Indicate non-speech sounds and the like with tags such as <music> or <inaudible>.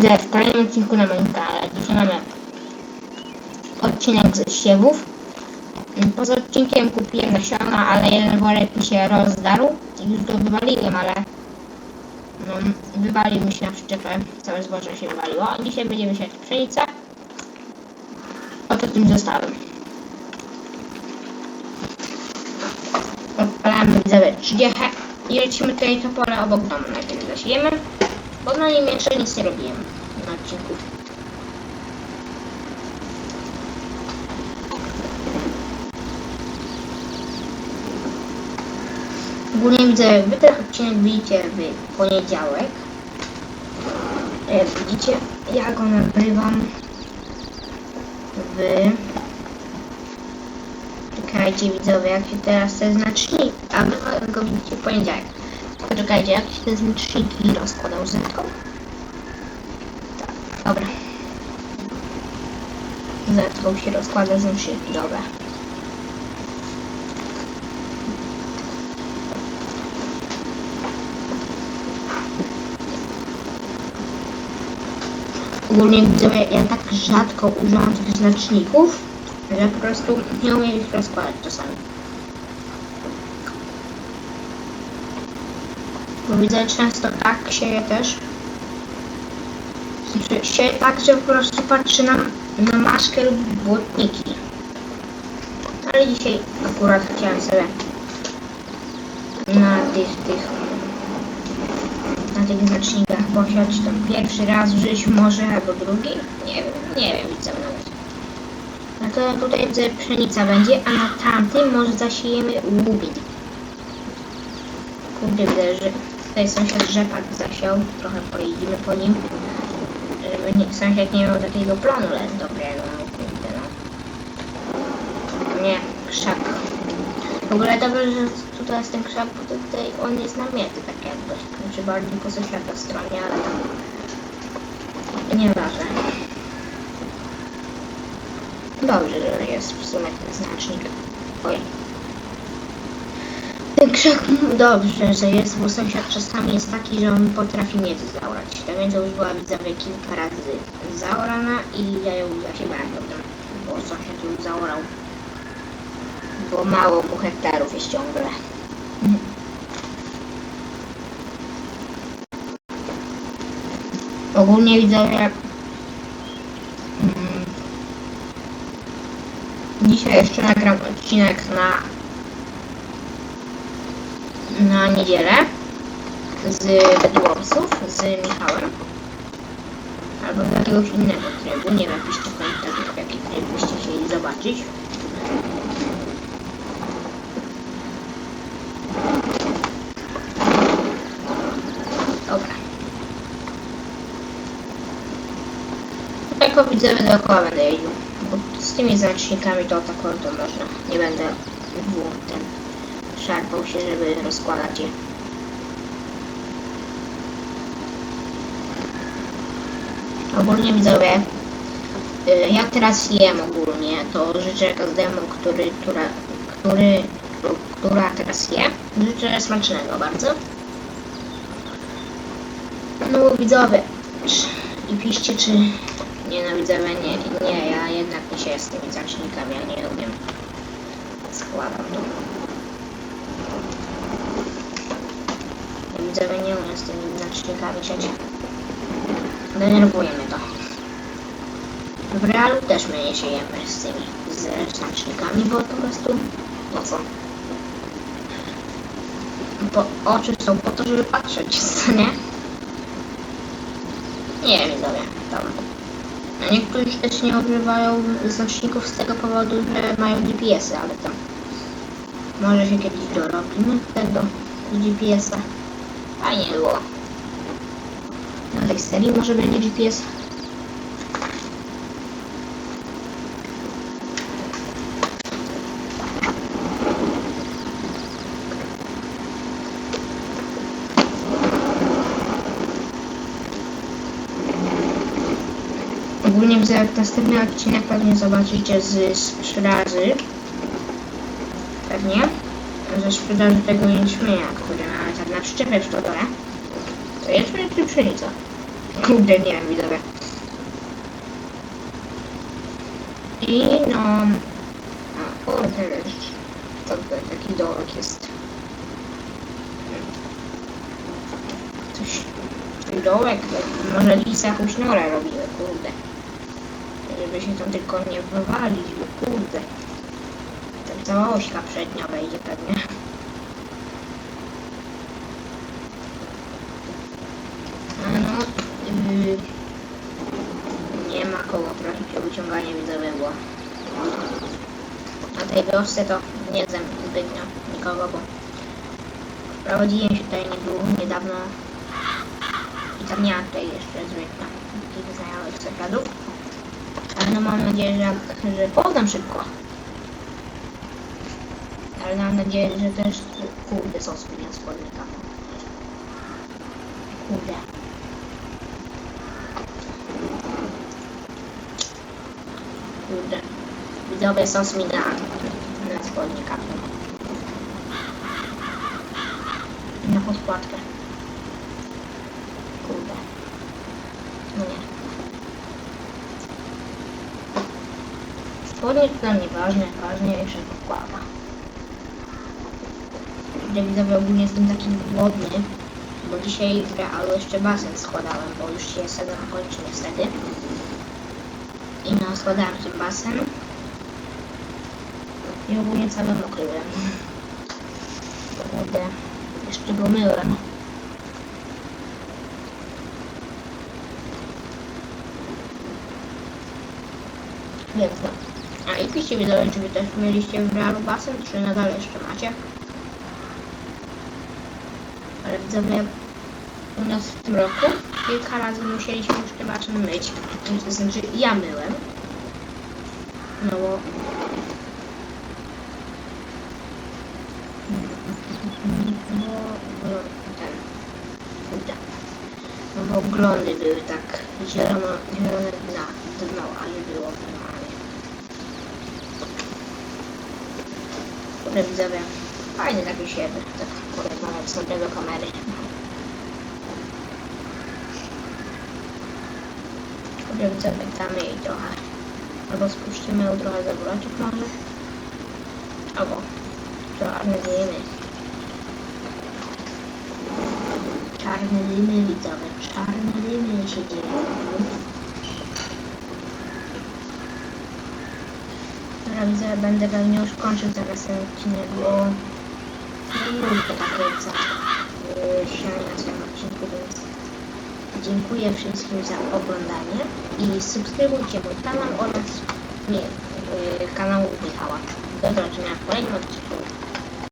widzę w kolejnym odcinku kanale. Dzisiaj mamy odcinek ze siewów. Poza odcinkiem kupiłem nasiona, ale jeden worek mi się rozdarł już go wywaliłem, ale no, wywalił mi się na przyczepę, całe zboże się wywaliło. Dzisiaj będziemy siać pszenicę. Oto tym zostałem. Odpalamy widzowie 30 i lecimy tutaj to pole obok domu. Najpierw zasiejemy, bo na nim jeszcze nic nie robiłem na odcinku. Ogólnie widzę, wy ten odcinek widzicie w poniedziałek. Jak widzicie, ja go nagrywam w... Czekajcie widzowie, jak się teraz te znaczniki... A wy go widzicie w poniedziałek. Poczekajcie, jak się te znaczniki rozkładał z. Tak, dobra. Zetką się rozkłada znaczniki, dobra. Ogólnie widzowie, ja tak rzadko używam tych znaczników, że po prostu nie umiem ich rozkładać czasami. Widzę często tak sieje też. Znaczy sieje tak, że po prostu patrzy na, na maszkę lub błotniki. Ale dzisiaj akurat chciałem sobie na tych, tych na tych znacznikach posiać tam pierwszy raz w życiu może albo drugi. Nie wiem, nie wiem widzę nawet. No to tutaj widzę pszenica będzie, a na tamtym może zasiejemy łubin. Kurde widzę, że tutaj sąsiad rzepak zasiał, trochę pojedziemy po nim. Żeby nie, sąsiad nie miał takiego planu lecz dobrego, no kurde no. Nie, krzak. W ogóle dobrze, że tutaj jest ten krzak, bo tutaj on jest namięty tak jakby. Znaczy bardziej po sąsiada stronie, ale tam nieważne. Dobrze, że jest w sumie ten znacznik. Oj. Krzak dobrze, że jest, bo sąsiad czasami jest taki, że on potrafi miedzy zaorać. Ta miedza już była widzowie kilka razy zaorana i ja ją zasiewałem potem, bo sąsiad ją zaorał bo mało mu hektarów jest ciągle. Ogólnie widzowie mm, dzisiaj jeszcze nagram odcinek na na niedzielę z Bedwarsów, z Michałem albo z jakiegoś innego trybu, nie wiem, piszcie w komentarzach jaki tryb byście chcieli zobaczyć. Dobra. Jako widzowie dookoła będę jeździł. Bo z tymi znacznikami to tak to można. Nie będę w ten szarpał się, żeby rozkładać je. Ogólnie widzowie, y, jak teraz jem ogólnie, to życzę każdemu, który, która, który, która teraz je, życzę smacznego bardzo. No widzowie, i piszcie czy nie widzowie, nie, nie, ja jednak nie się z tymi znacznikami, ja nie umiem. Składam to. Umiem z tymi znacznikami sieć. Denerwuje mnie to. W realu też my nie siejemy z tymi z znacznikami, bo po prostu po co? Bo oczy są po to, żeby patrzeć, <laughs> nie? Nie wiem, widzowie, tam. Niektórzy też nie używają znaczników z tego powodu, że mają GPS-y, ale tam może się kiedyś dorobimy tego GPS-a. Fajnie było. Na tej serii może będzie GPS. Ogólnie jak następny odcinek pewnie zobaczycie z sprzedaży. Pewnie. Ze sprzedaży tego jęczmienia, który mamy tak na przyczepie w stodole. To jęczmień czy pszenica? Kurde, nie wiem, widzowie. I no... A, kurde, to taki dołek jest. Coś... Coś dołek, może lisy jakąś norę robiły, kurde. Żeby się tam tylko nie wywalić, bo kurde. Cała ośka przednia wejdzie pewnie. A no, yy, nie ma kogo prosić o wyciąganie widzowie, bo na tej wiosce to nie znam zbytnio nikogo, bo prowadziłem się tutaj nie niedawno i tam nie ma tutaj jeszcze zbytnio takich znajomych sąsiadów. Ale no mam nadzieję, że, że poznam szybko. Ale mam nadzieję, że też kurde są spinia spodnika. Kurde. Kurde. Widzowie sos mi na, na spodnika. Na podkładkę. Kurde. No nie. Spodnik dla mnie ważny, ważniejsza Kurde, widzowie ogólnie jestem taki głodny, bo dzisiaj w realu jeszcze basen składałem, bo już się sezon kończy niestety. I no, składałem ten basen. I ogólnie cały mokry byłem. Kurde, jeszcze go myłem. Więc no. A i piszcie widzowie, czy wy też mieliście w realu basen, czy nadal jeszcze macie? Widzowie, u nas w tym roku kilka razy musieliśmy już basen myć. To znaczy ja myłem. No bo... Bo... bo. No bo oglądy były tak zielono, zielone dna, dno, a nie było normalnie. Kurde widzowie, fajny taki siebie, tak porozmawiać sobie do kamery. Kurde damy jej trochę. Albo spuścimy ją trochę za buraczek może. Albo czarne dymy. Czarne dymy widzowie, czarne dymy się dzieją. Dobra widzowie, będę pewnie już kończył zaraz ten odcinek, bo swoim odcinku, dziękuję wszystkim za oglądanie i subskrybujcie mój kanał oraz nie, yy, kanał Michała. Do zobaczenia w kolejnym odcinku.